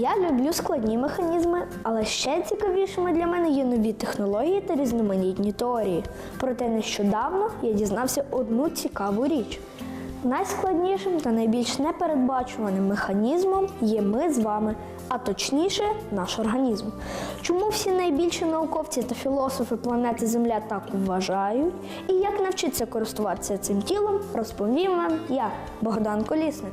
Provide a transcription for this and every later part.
Я люблю складні механізми, але ще цікавішими для мене є нові технології та різноманітні теорії. Проте нещодавно я дізнався одну цікаву річ. Найскладнішим та найбільш непередбачуваним механізмом є ми з вами, а точніше, наш організм. Чому всі найбільші науковці та філософи планети Земля так вважають, і як навчитися користуватися цим тілом, розповім вам я, Богдан Колісник.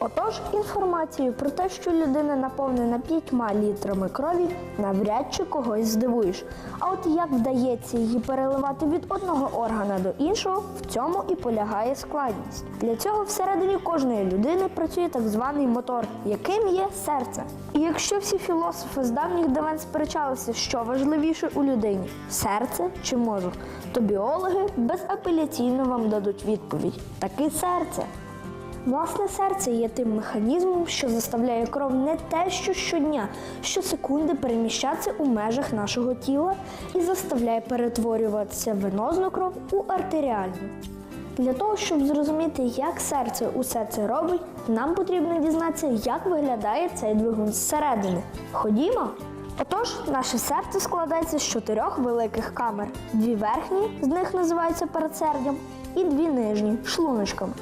Отож, інформацію про те, що людина наповнена п'ятьма літрами крові, навряд чи когось здивуєш. А от як вдається її переливати від одного органа до іншого, в цьому і полягає складність. Для цього всередині кожної людини працює так званий мотор, яким є серце. І якщо всі філософи з давніх давен сперечалися, що важливіше у людині серце чи мозок, то біологи безапеляційно вам дадуть відповідь таки серце. Власне серце є тим механізмом, що заставляє кров не те, що щодня, щосекунди переміщатися у межах нашого тіла і заставляє перетворюватися венозну кров у артеріальну. Для того, щоб зрозуміти, як серце усе це робить, нам потрібно дізнатися, як виглядає цей двигун зсередини. Ходімо! Отож, наше серце складається з чотирьох великих камер. Дві верхні, з них називаються передсердям, і дві нижні шлуночками.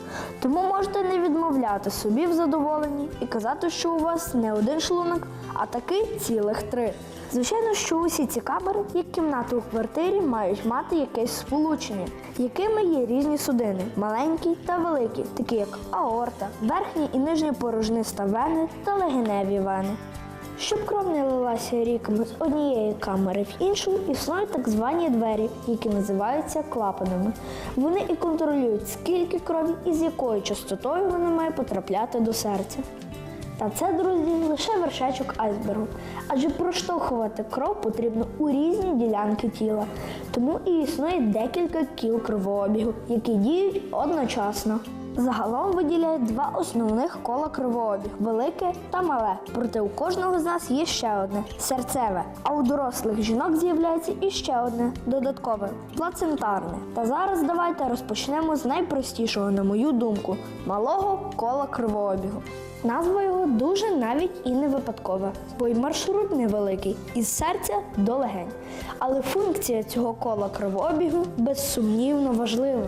Тому можете не відмовляти собі в задоволенні і казати, що у вас не один шлунок, а таки цілих три. Звичайно, що усі ці камери, як кімнати у квартирі, мають мати якесь сполучення, якими є різні судини, маленькі та великі, такі як аорта, верхні і нижні порожниста вени та легеневі вени. Щоб кров не лилася ріками з однієї камери в іншу, існують так звані двері, які називаються клапанами. Вони і контролюють, скільки крові і з якою частотою вона має потрапляти до серця. Та це, друзі, лише вершечок айсбергу. Адже проштовхувати кров потрібно у різні ділянки тіла. Тому і існує декілька кіл кровообігу, які діють одночасно. Загалом виділяють два основних кола кровообіг велике та мале. Проте у кожного з нас є ще одне серцеве. А у дорослих жінок з'являється іще одне додаткове плацентарне. Та зараз давайте розпочнемо з найпростішого, на мою думку, малого кола кровообігу. Назва його дуже навіть і не випадкова, бо й маршрут невеликий із серця до легень. Але функція цього кола кровообігу безсумнівно важлива.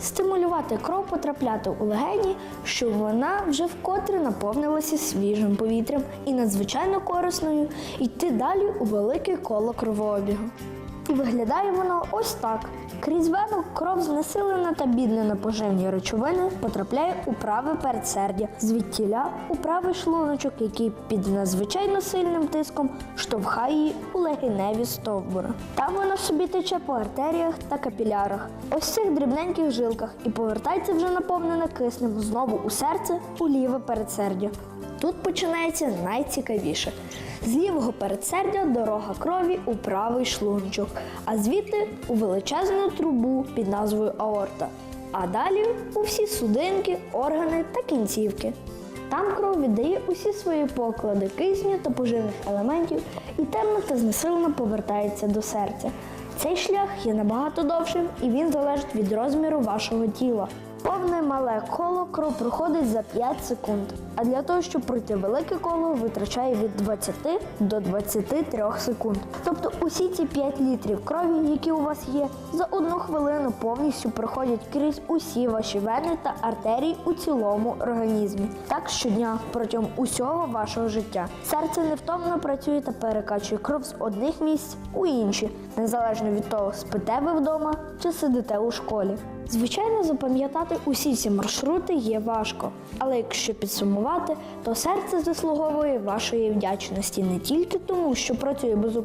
Стимулювати кров потрапляти у легені, щоб вона вже вкотре наповнилася свіжим повітрям і надзвичайно корисною йти далі у велике коло кровообігу. І виглядає воно ось так. Крізь вену кров знесилена та бідна на поживні речовини потрапляє у праве передсердя, звідтіля у правий шлуночок, який під надзвичайно сильним тиском штовхає її у легеневі стовбури. Там вона собі тече по артеріях та капілярах, ось цих дрібненьких жилках, і повертається вже наповнена киснем знову у серце, у ліве передсердя. Тут починається найцікавіше. З лівого передсердя дорога крові у правий шлунчик, а звідти у величезну трубу під назвою аорта. А далі у всі судинки, органи та кінцівки. Там кров віддає усі свої поклади кисню та поживних елементів і темно та знесилено повертається до серця. Цей шлях є набагато довшим і він залежить від розміру вашого тіла. Повне мале коло кров проходить за 5 секунд, а для того, щоб пройти велике коло, витрачає від 20 до 23 секунд. Тобто усі ці 5 літрів крові, які у вас є, за одну хвилину повністю проходять крізь усі ваші вени та артерії у цілому організмі. Так щодня протягом усього вашого життя. Серце невтомно працює та перекачує кров з одних місць у інші, незалежно від того, спите ви вдома чи сидите у школі. Звичайно, запам'ятати усі ці маршрути є важко, але якщо підсумувати, то серце заслуговує вашої вдячності не тільки тому, що працює без